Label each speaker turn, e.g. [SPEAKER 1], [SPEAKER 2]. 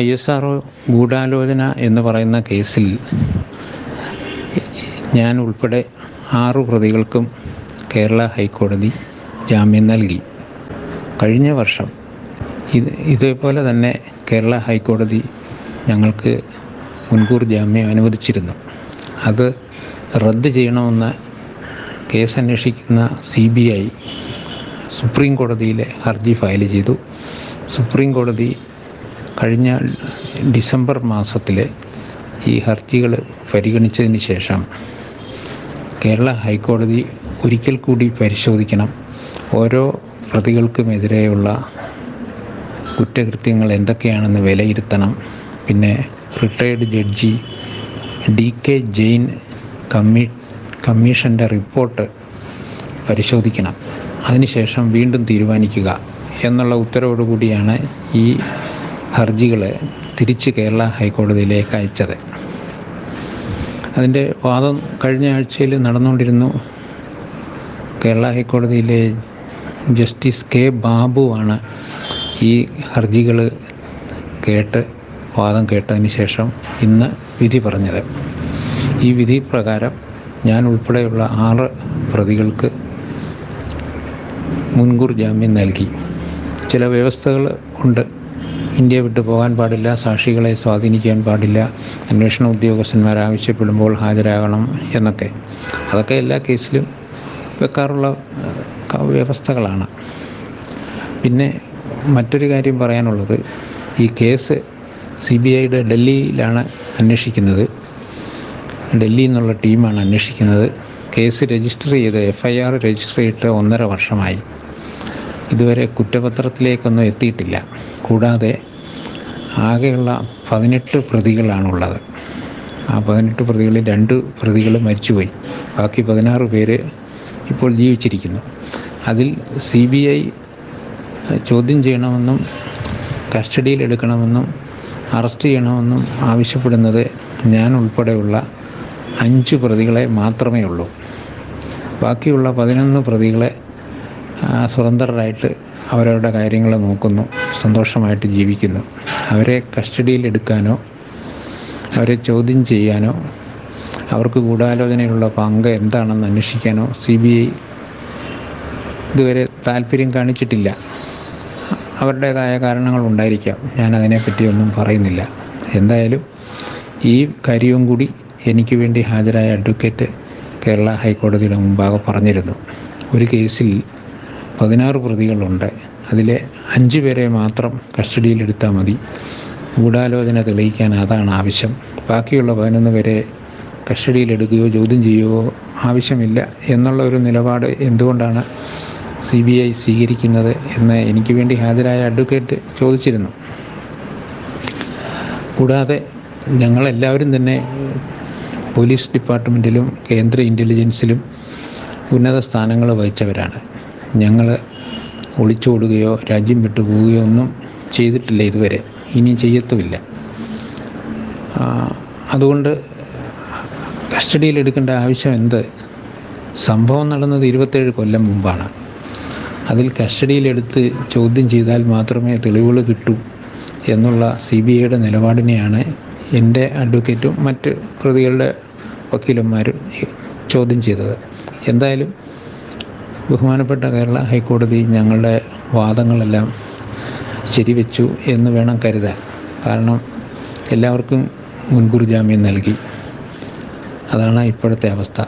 [SPEAKER 1] I S R ഗൂഢാലോചന എന്ന് പറയുന്ന കേസിൽ ഞാൻ ഉൾപ്പെടെ ആറു പ്രതികൾക്കും കേരള ഹൈക്കോടതി ജാമ്യം നൽകി. കഴിഞ്ഞ വർഷം ഇത് ഇതേപോലെ തന്നെ കേരള ഹൈക്കോടതി ഞങ്ങൾക്ക് മുൻകൂർ ജാമ്യം അനുവദിച്ചിരുന്നു. അത് റദ്ദ് ചെയ്യണമെന്ന് കേസ് അന്വേഷിക്കുന്ന സി ബി ഐ സുപ്രീം കോടതിയിലെ ഹർജി ഫയൽ ചെയ്തു. സുപ്രീം കോടതി കഴിഞ്ഞ ഡിസംബർ മാസത്തിലെ ഈ ഹർജികൾ പരിഗണിച്ചതിന് ശേഷം കേരള ഹൈക്കോടതി ഒരിക്കൽ കൂടി പരിശോധിക്കണം. ഓരോ പ്രതികൾക്കുമെതിരെയുള്ള കുറ്റകൃത്യങ്ങൾ എന്തൊക്കെയാണെന്ന് വിലയിരുത്തണം. പിന്നെ retired judge D K Jain കമ്മീ കമ്മീഷന്റെ റിപ്പോർട്ട് പരിശോധിക്കണം. അതിനുശേഷം വീണ്ടും തീരുമാനിക്കുക എന്നുള്ള ഉത്തരവോടുകൂടിയാണ് ഈ ഹർജികൾ തിരിച്ച് കേരള ഹൈക്കോടതിയിലേക്ക് അയച്ചത്. അതിന്റെ വാദം കഴിഞ്ഞ ആഴ്ചയിൽ നടന്നുകൊണ്ടിരുന്നു. കേരള ഹൈക്കോടതിയിലെ ജസ്റ്റിസ് കെ ബാബുവാണ് ഈ ഹർജികൾ കേട്ട് വാദം കേട്ടതിന് ശേഷം ഇന്ന് വിധി പറഞ്ഞത്. ഈ വിധി പ്രകാരം ഞാൻ ഉൾപ്പെടെയുള്ള ആറ് പ്രതികൾക്ക് മുൻകൂർ ജാമ്യം നൽകി. ചില വ്യവസ്ഥകൾ ഉണ്ട്. ഇന്ത്യ വിട്ടു പോകാൻ പാടില്ല സാക്ഷികളെ സ്വാധീനിക്കാൻ പാടില്ല അന്വേഷണ ഉദ്യോഗസ്ഥന്മാർ ആവശ്യപ്പെടുമ്പോൾ ഹാജരാകണം എന്നൊക്കെ. അതൊക്കെ എല്ലാ കേസിലും വെക്കാറുള്ള വ്യവസ്ഥകളാണ്. പിന്നെ മറ്റൊരു കാര്യം പറയാനുള്ളത് ഈ കേസ് സി ബി ഐയുടെ ഡൽഹിയിലാണ് അന്വേഷിക്കുന്നത്. ഡൽഹിയിൽ നിന്നുള്ള ടീമാണ് അന്വേഷിക്കുന്നത്. കേസ് രജിസ്റ്റർ ചെയ്ത് എഫ് ഐ ആർ രജിസ്റ്റർ ചെയ്തിട്ട് ഒന്നര വർഷമായി. ഇതുവരെ കുറ്റപത്രത്തിലേക്കൊന്നും എത്തിയിട്ടില്ല. കൂടാതെ ആകെയുള്ള പതിനെട്ട് പ്രതികളാണുള്ളത്. ആ പതിനെട്ട് പ്രതികളിൽ രണ്ട് പ്രതികൾ മരിച്ചുപോയി. ബാക്കി പതിനാറ് പേര് ഇപ്പോൾ ജീവിച്ചിരിക്കുന്നു. അതിൽ സി ബി ഐ ചോദ്യം ചെയ്യണമെന്നും കസ്റ്റഡിയിൽ എടുക്കണമെന്നും അറസ്റ്റ് ചെയ്യണമെന്നും ആവശ്യപ്പെടുന്നത് ഞാൻ ഉൾപ്പെടെയുള്ള അഞ്ച് പ്രതികളെ മാത്രമേ ഉള്ളൂ. ബാക്കിയുള്ള പതിനൊന്ന് പ്രതികളെ സ്വതന്ത്രരായിട്ട് അവരവരുടെ കാര്യങ്ങൾ നോക്കുന്നു സന്തോഷമായിട്ട് ജീവിക്കുന്നു. അവരെ കസ്റ്റഡിയിൽ എടുക്കാനോ അവരെ ചോദ്യം ചെയ്യാനോ അവർക്ക് ഗൂഢാലോചനയിലുള്ള പങ്ക് എന്താണെന്ന് അന്വേഷിക്കാനോ സി ബി ഐ ഇതുവരെ താല്പര്യം കാണിച്ചിട്ടില്ല. അവരുടേതായ കാരണങ്ങൾ ഉണ്ടായിരിക്കാം ഞാൻ അതിനെപ്പറ്റി ഒന്നും പറയുന്നില്ല. എന്തായാലും ഈ കാര്യവും കൂടി എനിക്ക് വേണ്ടി ഹാജരായ അഡ്വക്കേറ്റ് കേരള ഹൈക്കോടതിയുടെ മുമ്പാകെ പറഞ്ഞിരുന്നു. ഒരു കേസിൽ പതിനാറ് പ്രതികളുണ്ട്. അതിലെ അഞ്ച് പേരെ മാത്രം കസ്റ്റഡിയിലെടുത്താൽ മതി. ഗൂഢാലോചന തെളിയിക്കാൻ അതാണ് ആവശ്യം. ബാക്കിയുള്ള പതിനൊന്ന് പേരെ കസ്റ്റഡിയിലെടുക്കുകയോ ചോദ്യം ചെയ്യുകയോ ആവശ്യമില്ല എന്നുള്ള ഒരു നിലപാട് എന്തുകൊണ്ടാണ് സി ബി ഐ സ്വീകരിക്കുന്നത് എന്ന് എനിക്ക് വേണ്ടി ഹാജരായ അഡ്വക്കേറ്റ് ചോദിച്ചിരുന്നു. കൂടാതെ ഞങ്ങളെല്ലാവരും തന്നെ പോലീസ് ഡിപ്പാർട്ട്മെന്റിലും കേന്ദ്ര ഇന്റലിജൻസിലും ഉന്നത സ്ഥാനങ്ങൾ വഹിച്ചവരാണ്. ഞങ്ങൾ ഒളിച്ചോടുകയോ രാജ്യം വിട്ടു പോവുകയോ ഒന്നും ചെയ്തിട്ടില്ല ഇതുവരെ. ഇനി ചെയ്യത്തുമില്ല. അതുകൊണ്ട് കസ്റ്റഡിയിൽ എടുക്കേണ്ട ആവശ്യം എന്ത്? സംഭവം നടന്നത് ഇരുപത്തേഴ് കൊല്ലം മുമ്പാണ്. അതിൽ കസ്റ്റഡിയിലെടുത്ത് ചോദ്യം ചെയ്താൽ മാത്രമേ തെളിവുകൾ കിട്ടൂ എന്നുള്ള സി ബി ഐയുടെ നിലപാടിനെയാണ് എന്റെ അഡ്വക്കേറ്റും മറ്റ് പ്രതികളുടെ വക്കീലന്മാരും ചോദ്യം ചെയ്തത്. എന്തായാലും ബഹുമാനപ്പെട്ട കേരള ഹൈക്കോടതി ഞങ്ങളുടെ വാദങ്ങളെല്ലാം ശരിവെച്ചു എന്ന് വേണം കരുതാൻ. കാരണം എല്ലാവർക്കും മുൻകൂർ ജാമ്യം നൽകി. അതാണ് ഇപ്പോഴത്തെ അവസ്ഥ.